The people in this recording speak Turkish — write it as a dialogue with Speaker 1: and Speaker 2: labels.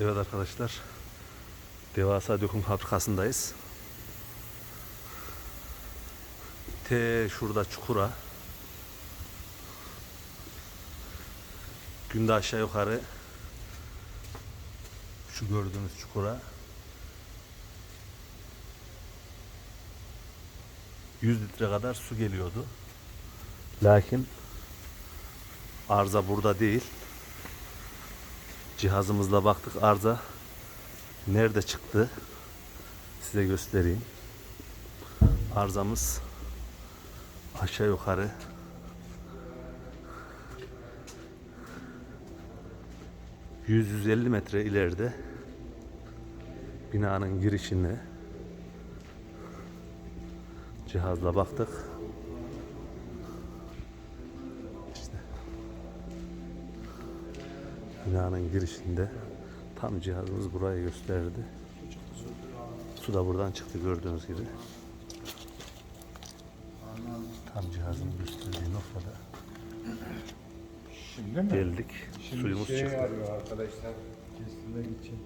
Speaker 1: Evet arkadaşlar. Devasa döküm fabrikasındayız. T şurada çukura. Günde aşağı yukarı şu gördüğünüz çukura 100 litre kadar su geliyordu. Lakin arıza burada değil. Cihazımızla baktık arıza nerede çıktı size göstereyim. Arızamız aşağı yukarı 100-150 metre ileride binanın girişine cihazla baktık. Binanın girişinde tam cihazımız burayı gösterdi. Su da buradan çıktı gördüğünüz gibi. Tam cihazın gösterdiği noktada
Speaker 2: Şimdi mi?
Speaker 1: geldik.
Speaker 2: Şimdi
Speaker 1: Suyumuz
Speaker 2: şey
Speaker 1: çıktı.
Speaker 2: arıyor arkadaşlar. Kestirmek için.